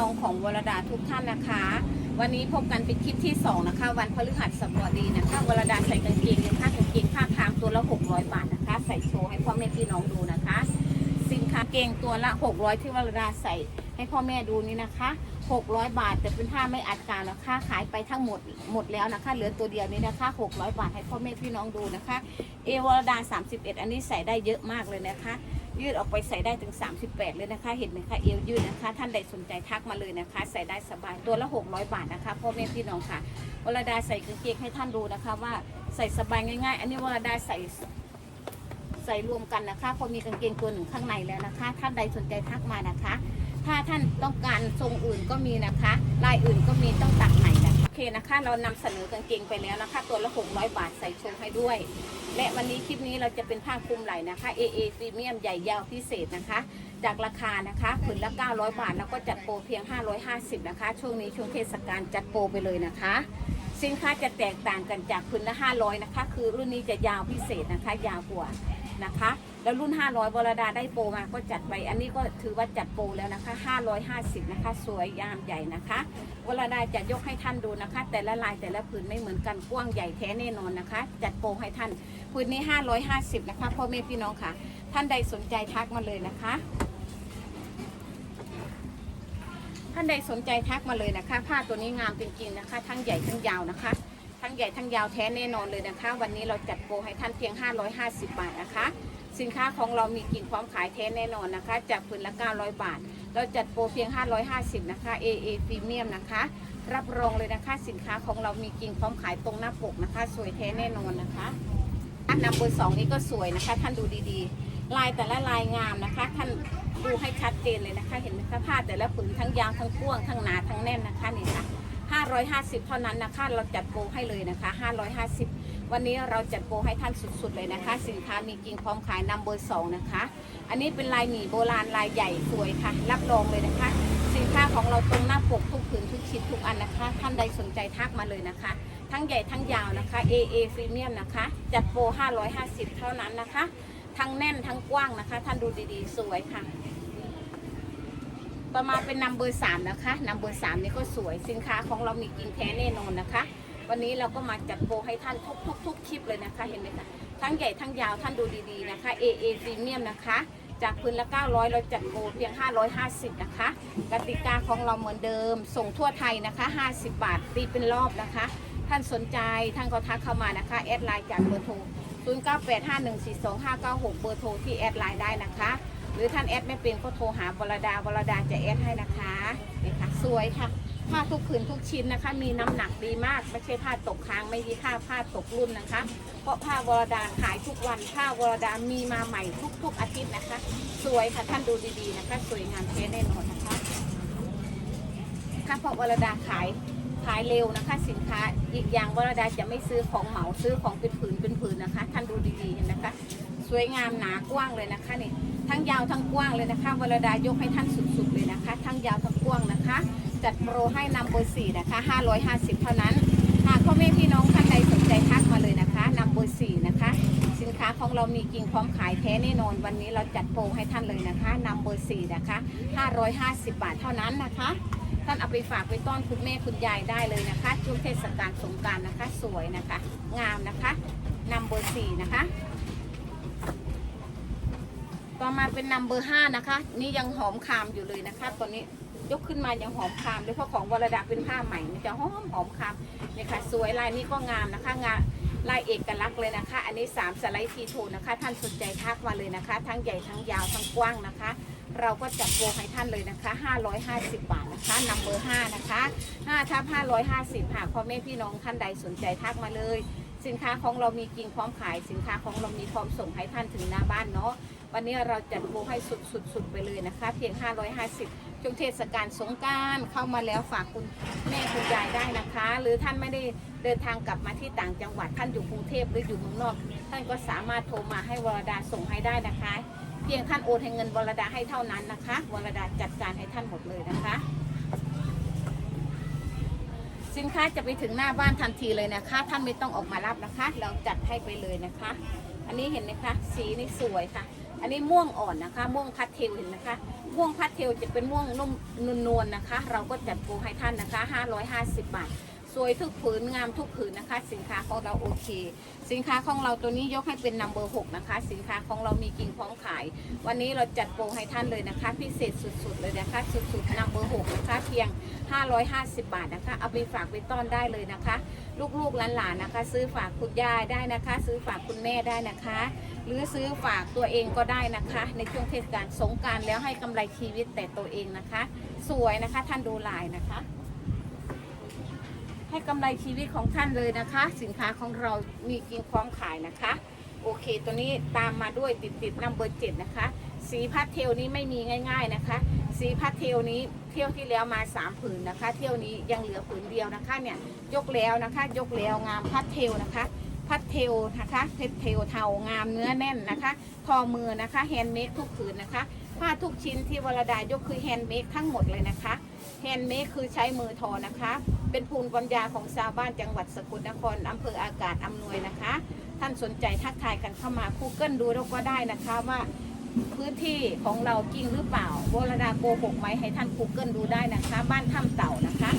น้องของวรดาทุกท่านนะคะ วันนี้พบกันเป็นคลิปที่ 2 นะคะ วันพฤหัสบดีนะคะวรดาใส่กางเกงนะคะกางเกงผ้าคามตัวละ 600 บาทนะคะ ใส่โชว์ให้พ่อแม่พี่น้องดูนะคะ สินค้าเกงตัวละ 600 ที่วรดาใส่ให้พ่อแม่ดูนี่นะคะ 600 บาทแต่เป็นผ้าไม่อัดกาวนะคะขายไปทั้งหมดหมดแล้วนะคะ เหลือตัวเดียวนี้นะคะ 600 บาทให้พ่อแม่พี่น้องดูนะคะ เอวรดา 31 อันนี้ใส่ได้เยอะมากเลยนะคะ ยืดออกไปใส่ได้ถึง 38 เลยนะคะ เห็นไหมคะเอวยืดนะคะ ท่านใดสนใจทักมาเลยนะคะ ใส่ได้สบายตัวละ 600 บาทนะคะพ่อแม่พี่น้องค่ะวรดาใส่กางเกงให้ท่านดูนะคะ ว่าใส่สบายง่าย ๆ อันนี้วรดาใส่ใส่รวมกันนะคะเพอมีกางเกงตัวหนึ่งข้างในแล้วนะคะ ท่านใดสนใจทักมานะคะ ถ้าท่านต้องการทรงอื่นก็มีนะคะ ลายอื่นก็มีต้องตัดไหนนะคะโอเคนะคะ เรานำเสนอกางเกงไปแล้วนะคะ ตัวละ 600 บาทใส่โชว์ให้ด้วย และวันนี้คลิปนี้เราจะเป็นผ้าคลุมไหล่นะคะ AA พรีเมียมใหญ่ยาวพิเศษนะคะ จากราคานะคะผืนละ 900 บาท แล้วก็จัดโปรเพียง 550 นะคะ ช่วงนี้ช่วงเทศกาลจัดโปรไปเลยนะคะสินค้าจะแตกต่างกันจากผืนละ 500 นะคะ คือรุ่นนี้จะยาวพิเศษนะคะ ยาวกว่านะคะ แล้วรุ่น 500บรดาได้โปรมาก็จัดไป อันนี้ก็ถือว่าจัดโปรแล้วนะคะ 550 นะคะ สวยยามใหญ่นะคะวรดาจะยกให้ท่านดูนะคะ แต่ละลายแต่ละผืนไม่เหมือนกันกว้างใหญ่แท้แน่นอนนะคะ จัดโปรให้ท่านผืนนี้ 550 นะคะพ่อแม่พี่น้องค่ะ ท่านใดสนใจทักมาเลยนะคะ ท่านใดสนใจทักมาเลยนะคะ ผ้าตัวนี้งามจริงๆนะคะ ทั้งใหญ่ทั้งยาวนะคะทั้งใหญ่ทั้งยาวแท้แน่นอนเลยนะคะ วันนี้เราจัดโปรให้ท่านเพียง 550 บาทนะคะ สินค้าของเรามีกิ่งพร้อมขายแท้แน่นอนนะคะ จากผืนละ 900 บาท เราจัดโปรเพียง 550 นะคะ AA พรีเมียมนะคะ รับรองเลยนะคะสินค้าของเรามีกิ่งพร้อมขายตรงหน้าปกนะคะ สวยแท้แน่นอนนะคะอันนับเบอร์สองนี้ก็สวยนะคะ ท่านดูดีๆ ลายแต่ละลายงามนะคะ ท่านดูให้ชัดเจนเลยนะคะ เห็นไหมคะผ้าแต่ละผืนทั้งยาวทั้งกว้างทั้งหนาทั้งแน่นนะคะนี่ค่ะ550 เท่านั้นนะคะ เราจัดโปรให้เลยนะคะ 550 วันนี้เราจัดโปรให้ท่านสุดๆเลยนะคะ สินค้ามีกิ่งพร้อมขายนัมเบอร์สองนะคะ อันนี้เป็นลายหมี่โบราณลายใหญ่สวยค่ะ รับรองเลยนะคะ สินค้าของเราตรงหน้าปกทุกผืนทุกชิ้นทุกอันนะคะ ท่านใดสนใจทักมาเลยนะคะ ทั้งใหญ่ทั้งยาวนะคะ AA พรีเมียมนะคะ จัดโปร 550 เท่านั้นนะคะ ทั้งแน่นทั้งกว้างนะคะ ท่านดูดีๆ สวยค่ะประมาณเป็นนัมเบอร์สามนะคะนัมเบอร์สามนี่ก็สวยสินค้าของเรามีกินแท้แน่นอนนะคะ วันนี้เราก็มาจัดโปรให้ท่านทุกทุกทุกคลิปเลยนะคะเห็นไหมคะทั้งใหญ่ทั้งยาวท่านดูดีๆนะคะ AA พรีเมียมนะคะ จากพื้นละ 900 เราจัดโปรเพียง 550 นะคะกติกาของเราเหมือนเดิม ส่งทั่วไทยนะคะ 50 บาทตีเป็นรอบนะคะ ท่านสนใจท่านก็ทักเข้ามานะคะแอดไลน์จากเบอร์โทร 0985142596 เบอร์โทรที่แอดไลน์ได้นะคะ หรือท่านแอดไม่เป็นก็โทรหาบรดาบรดาจะแอดให้นะคะนี่ค่ะสวยค่ะ ผ้าทุกผืนทุกชิ้นนะคะ มีน้ำหนักดีมาก ไม่ใช่ผ้าตกค้างไม่ใช่ผ้าผ้าตกรุ่นนะคะ เพราะผ้าวรดาขายทุกวันผ้าวรดามีมาใหม่ทุก ๆ อาทิตย์นะคะ สวยค่ะท่านดูดีๆนะคะ สวยงามเท่แน่นอนนะคะถ้าเพราะวรดาขายขายเร็วนะคะสินค้าอีกอย่างวรดาจะไม่ซื้อของเหมาซื้อของเป็นผืนเป็นผืนนะคะ ท่านดูดีๆนะคะ สวยงามหนากว้างเลยนะคะนี่ทั้งยาวทั้งกว้างเลยนะคะวรดายกให้ท่านสุด เลยนะคะ ทั้งยาวทั้งกว้างนะคะ จัดโปรให้นำเบอร์สี่นะคะ550 เท่านั้น หากพ่อแม่พี่น้องท่านใดสนใจทักมาเลยนะคะนำเบอร์สี่นะคะ สินค้าของเรามีกิ่งพร้อมขายแท้แน่นอน วันนี้เราจัดโปรให้ท่านเลยนะคะนำเบอร์สี่นะคะ 550 บาทเท่านั้นนะคะ ท่านเอาไปฝากไปต้อนคุณแม่คุณยายได้เลยนะคะช่วงเทศกาลสงกรารนะคะ สวยนะคะ งามนะคะนำเบอร์สี่นะคะ ต่อมาเป็นนัมเบอร์ห้านะคะ นี่ยังหอมคามอยู่เลยนะคะ ตอนนี้ยกขึ้นมายังหอมคามเลยเพราะของวรดาเป็นผ้าใหม่มันจะหอมหอมคามนี่ค่ะสวยลายนี้ก็งามนะคะงานลายเอกลักษณ์เลยนะคะ อันนี้ 3 สไลด์ทีโทนนะคะ ท่านสนใจทักมาเลยนะคะ ทั้งใหญ่ทั้งยาวทั้งกว้างนะคะ เราก็จัดโปรให้ท่านเลยนะคะ 550 บาทนะคะนัมเบอร์5นะคะ5ทับ550หากพ่อแม่พี่น้องท่านใดสนใจทักมาเลย สินค้าของเรามีกิ่งพร้อมขาย สินค้าของเรามีพร้อมส่งให้ท่านถึงหน้าบ้านเนาะวันนี้เราจัดโปรให้สุดๆๆไปเลยนะคะ เพียง 550 ช่วงเทศกาลสงการเข้ามาแล้วฝากคุณแม่คุณยายได้นะคะ หรือท่านไม่ได้เดินทางกลับมาที่ต่างจังหวัดท่านอยู่กรุงเทพหรืออยู่เมืองนอก ท่านก็สามารถโทรมาให้วรดาส่งให้ได้นะคะ เพียงท่านโอนให้เงินวรดาให้เท่านั้นนะคะวรดาจัดการให้ท่านหมดเลยนะคะ สินค้าจะไปถึงหน้าบ้านทันทีเลยนะคะ ท่านไม่ต้องออกมารับนะคะ เราจัดให้ไปเลยนะคะ อันนี้เห็นไหมคะ สีนี่สวยค่ะ อันนี้ม่วงอ่อนนะคะ ม่วงพัดเทลเห็นนะคะ ม่วงพัดเทลจะเป็นม่วงนุ่มนวลๆนะคะ เราก็จัดโปรให้ท่านนะคะ 550 บาท สวยทุกผืนงามทุกผืนนะคะ สินค้าของเราโอเค สินค้าของเราตัวนี้ยกให้เป็นนัมเบอร์หกนะคะ สินค้าของเรามีกิ่งพร้อมขาย วันนี้เราจัดโปรให้ท่านเลยนะคะ พิเศษสุดๆเลยนะคะสุดๆนัมเบอร์หกนะคะ เพียง 550 บาทนะคะเอาไปฝากไปต้อนได้เลยนะคะ ลูกๆหลานๆนะคะ ซื้อฝากคุณยายได้นะคะ ซื้อฝากคุณแม่ได้นะคะ หรือซื้อฝากตัวเองก็ได้นะคะ ในช่วงเทศกาลสงการแล้วให้กำไรชีวิตแต่ตัวเองนะคะ สวยนะคะท่านดูลายนะคะ ให้กำไรชีวิตของท่านเลยนะคะ สินค้าของเรามีกินพร้อมขายนะคะ โอเค ตัวนี้ตามมาด้วยติดติดนัมเบอร์เจ็ดนะคะ สีพัดเทลนี้ไม่มีง่าย ๆนะคะ สีพัดเทลนี้เที่ยวที่แล้วมาสามผืนนะคะ เที่ยวนี้ยังเหลือผืนเดียวนะคะเนี่ยยกแล้วนะคะ ยกแล้วงามพัดเทลนะคะพัดเทลนะคะเพชรเทลเทางามเนื้อแน่นนะคะ ทอมือนะคะแฮนด์เมดทุกผืนนะคะ ผ้าทุกชิ้นที่วรดายกคือแฮนด์เมดทั้งหมดเลยนะคะแฮนด์เมดคือใช้มือทอนะคะ เป็นภูมิปัญญาของชาวบ้านจังหวัดสกลนครอำเภออากาศอำนวยนะคะ ท่านสนใจทักทายกันเข้ามาคูเกิลดูเราก็ได้นะคะว่าพื้นที่ของเราจริงหรือเปล่าวรดาโกหกไหมให้ท่านคูเกิลดูได้นะคะ บ้านถ้ำเต่านะคะ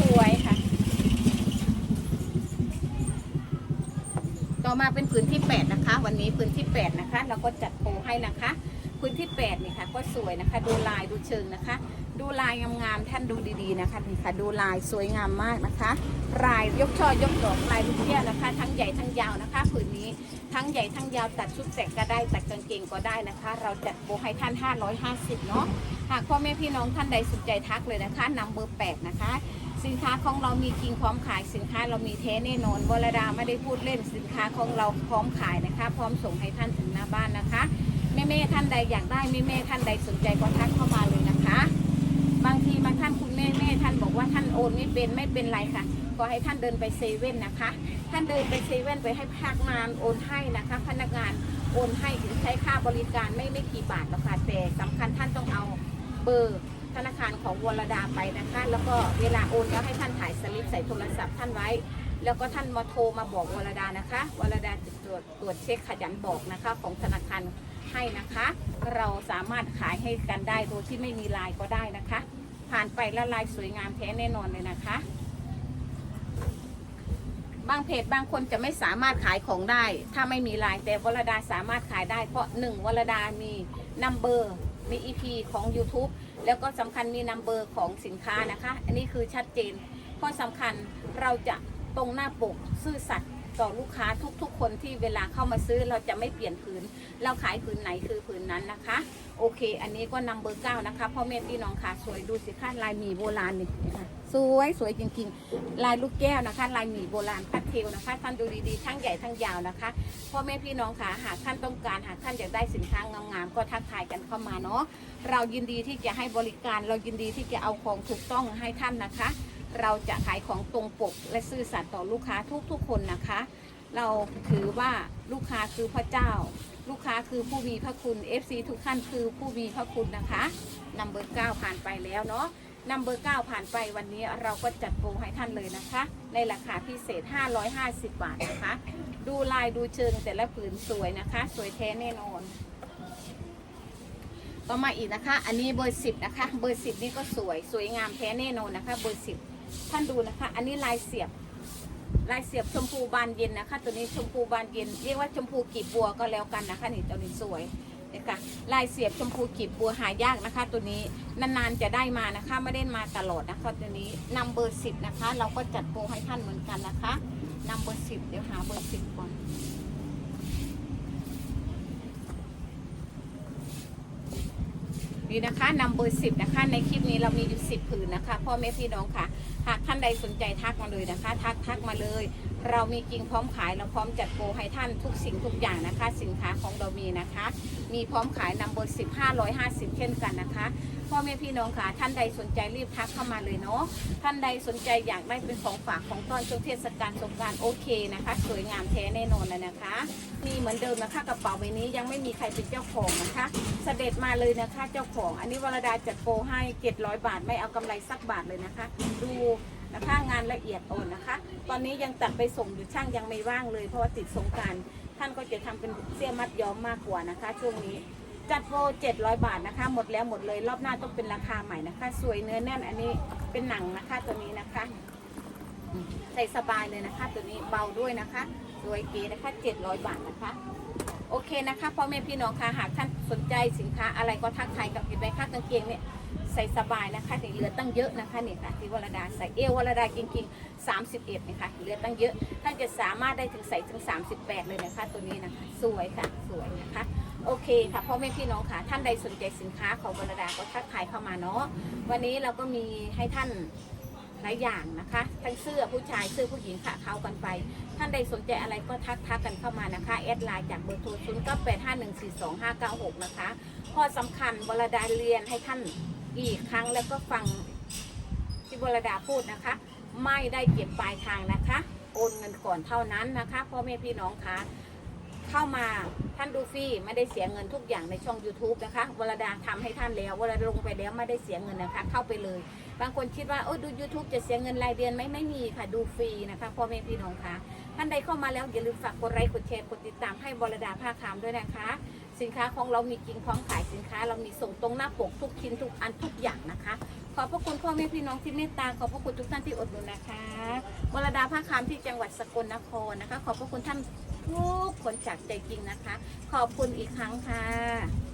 สวยค่ะ ต่อมาเป็นพื้นที่ 8 นะคะ วันนี้พื้นที่ 8 นะคะ เราก็จัดโปรให้นะคะ พื้นที่8นี่ค่ะก็สวยนะคะ ดูลายดูเชิงนะคะ ดูลายงามๆท่านดูดีๆนะคะนี่ค่ะดูลายสวยงามมากนะคะลายยกช่อยกดอกลายลูกเกี้ยนะคะ ทั้งใหญ่ทั้งยาวนะคะผืนนี้ทั้งใหญ่ทั้งยาวตัดชุดแตกก็ได้ตัดกางเกงก็ได้นะคะ เราจัดโปรให้ท่าน 550 เนาะหากพ่อแม่พี่น้องท่านใดสนใจทักเลยนะคะนำเบอร์8นะคะ สินค้าของเรามีจริงพร้อมขายสินค้าเรามีเทแน่นอนวรดาไม่ได้พูดเล่นสินค้าของเราพร้อมขายนะคะ พร้อมส่งให้ท่านถึงหน้าบ้านนะคะ แม่แม่ท่านใดอยากได้แม่แม่ท่านใดสนใจก็ทักเข้ามาเลยนะคะ บางทีบางท่านคุณแม่แม่ท่านบอกว่าท่านโอนไม่เป็นไม่เป็นไรค่ะก็ให้ท่านเดินไปเซเว่นนะคะ ท่านเดินไปเซเว่นไปให้พนักงานโอนให้นะคะ พนักงานโอนให้ถึงใช้ค่าบริการไม่ไม่กี่บาทหรอกค่ะแต่สำคัญท่านต้องเอาเบอร์ธนาคารของวรดาไปนะคะ แล้วก็เวลาโอนแล้วให้ท่านถ่ายสลิปใส่โทรศัพท์ท่านไว้ แล้วก็ท่านมาโทรมาบอกวรดานะคะวรดาจะตรวจตรวจเช็คขยันบอกนะคะ ของธนาคาร ให้นะคะ เราสามารถขายให้กันได้โดยที่ไม่มีลายก็ได้นะคะ ผ่านไปแล้วลายสวยงามแท้แน่นอนเลยนะคะ บางเพจบางคนจะไม่สามารถขายของได้ ถ้าไม่มีลายแต่วรดาสามารถขายได้เพราะหนึ่งวรดามีนัมเบอร์มี EP ของ YouTube แล้วก็สำคัญมีนัมเบอร์ของสินค้านะคะ อันนี้คือชัดเจนเพราะสำคัญเราจะตรงหน้าปกซื่อสัตย์ ต่อลูกค้าทุกๆ คนที่เวลาเข้ามาซื้อเราจะไม่เปลี่ยนผืน เราขายผืนไหนคือผืนนั้นนะคะ โอเค อันนี้ก็นัมเบอร์เก้านะคะพ่อแม่พี่น้องค่ะสวยดูสิคะลายหมีโบราณนี่นะคะสวยสวยจริงๆ ลายลูกแก้วนะคะ ลายหมีโบราณพัดเทลนะคะท่านดูดีๆทั้งใหญ่ทั้งยาวนะคะพ่อแม่พี่น้องค่ะหากท่านต้องการหากท่านอยากได้สินค้างามๆก็ทักทายกันเข้ามาเนาะเรายินดีที่จะให้บริการเรายินดีที่จะเอาของถูกต้องให้ท่านนะคะ เราจะขายของตรงปกและซื่อสัตย์ต่อลูกค้าทุกๆคนนะคะ เราถือว่าลูกค้าคือพระเจ้า ลูกค้าคือผู้มีพระคุณ FC ทุกท่านคือผู้มีพระคุณนะคะนัมเบอร์9ผ่านไปแล้วเนาะนัมเบอร์9ผ่านไปวันนี้เราก็จัดโปรให้ท่านเลยนะคะ ในราคาพิเศษ 550 บาทนะคะ ดูลายดูเชิงแต่ละผืนสวยนะคะ สวยแท้แน่นอนต่อมาอีกนะคะ อันนี้เบอร์สิบนะคะ เบอร์สิบนี่ก็สวย สวยงามแท้แน่นอนนะคะ เบอร์สิบ ท่านดูนะคะ อันนี้ลายเสียบ ลายเสียบชมพูบานเย็นนะคะ ตัวนี้ชมพูบานเย็น เรียกว่าชมพูกีบบัวก็แล้วกันนะคะนี่ตัวนี้สวยนะคะลายเสียบชมพูกีบบัวหายากนะคะ ตัวนี้นานๆจะได้มานะคะไม่ได้มาตลอดนะคะตัวนี้นำเบอร์สิบนะคะ เราก็จัดโปรให้ท่านเหมือนกันนะคะนำเบอร์สิบเดี๋ยวหาเบอร์สิบก่อนนี่นะคะนำเบอร์สิบนะคะ ในคลิปนี้เรามีอยู่สิบผืนนะคะพ่อแม่พี่น้องค่ะ หากท่านใดสนใจทักมาเลยนะคะ ทักทักมาเลย เรามีจริงพร้อมขายเราพร้อมจัดโปรให้ท่านทุกสิ่งทุกอย่างนะคะ สินค้าของเรามีนะคะ มีพร้อมขายนำบอร์สิบห้าร้อยห้าสิบเช่นกันนะคะพ่อแม่พี่น้องค่ะท่านใดสนใจรีบทักเข้ามาเลยเนาะท่านใดสนใจอยากได้เป็นของฝากของต้อนช่วงเทศกาลสงกรารโอเคนะคะ สวยงามแท้แน่นอนเลยนะคะ มีเหมือนเดิมนะคะกระเป๋าใบนี้ยังไม่มีใครเป็นเจ้าของนะคะ เสด็จมาเลยนะคะเจ้าของ อันนี้วรดาจัดโปรให้ 700 บาทไม่เอากำไรสักบาทเลยนะคะ ดู นะคะ งานละเอียดอ่อนนะคะ ตอนนี้ยังตัดไปส่งอยู่ช่างยังไม่ว่างเลย เพราะว่าติดสงการท่านก็จะทำเป็นเสื้อมัดย้อมมากกว่านะคะ ช่วงนี้จัดโปร700 บาทนะคะ หมดแล้วหมดเลยรอบหน้าต้องเป็นราคาใหม่นะคะ สวยเนื้อแน่นอันนี้เป็นหนังนะคะตัวนี้นะคะ ใส่สบายเลยนะคะ ตัวนี้เบาด้วยนะคะสวยเก๋นะคะ700 บาทนะคะโอเคนะคะพ่อแม่พี่น้องค่ะหากท่านสนใจสินค้าอะไรก็ทักทายกับเห็นไหมคะกางเกงเนี่ย ใส่สบายนะคะนี่เหลือตั้งเยอะนะคะนี่ค่ะที่วรดาใส่เอววรดาจริงๆ 31นี่ค่ะเหลือตั้งเยอะท่านจะสามารถได้ถึงใส่ถึง 38 เลยนะคะ ตัวนี้นะคะ สวยค่ะสวยนะคะโอเคค่ะพ่อแม่พี่น้องค่ะ ท่านใดสนใจสินค้าของวรดาก็ทักทายเข้ามาเนาะวันนี้เราก็มีให้ท่านหลายอย่างนะคะ ทั้งเสื้อผู้ชายเสื้อผู้หญิงค่ะเข้ากันไป ท่านใดสนใจอะไรก็ทักทักกันเข้ามานะคะแอดไลน์จากเบอร์โทร0 9 8 5 1 4 2 5 9 6นะคะข้อสำคัญวรดาเรียนให้ท่าน อีกครั้งแล้วก็ฟังที่วรดาพูดนะคะ ไม่ได้เก็บปลายทางนะคะโอนเงินก่อนเท่านั้นนะคะพ่อแม่พี่น้องคะเข้ามาท่านดูฟรีไม่ได้เสียเงินทุกอย่างในช่อง YouTube นะคะวรดาทำให้ท่านแล้ววรดาลงไปแล้วไม่ได้เสียเงินนะคะ เข้าไปเลย บางคนคิดว่าโอ้ดู YouTube จะเสียเงินรายเดือนไหมไม่มีค่ะดูฟรีนะคะพ่อแม่พี่น้องคะท่านใดเข้ามาแล้วอย่าลืมฝากกดไลค์กดแชร์กดติดตามให้บรดาผ้าคามด้วยนะคะ สินค้าของเรามีจริงพร้อมขายสินค้า เรามีส่งตรงหน้าปกทุกชิ้นทุกอันทุกอย่างนะคะ ขอบพระคุณพ่อแม่พี่น้องที่เมตตาขอบพระคุณทุกท่านที่อดหนุนนะคะบรดาภาคามที่จังหวัดสกลนครนะคะ ขอบพระคุณท่านทุกคนจากใจจริงนะคะ ขอบคุณอีกครั้งค่ะ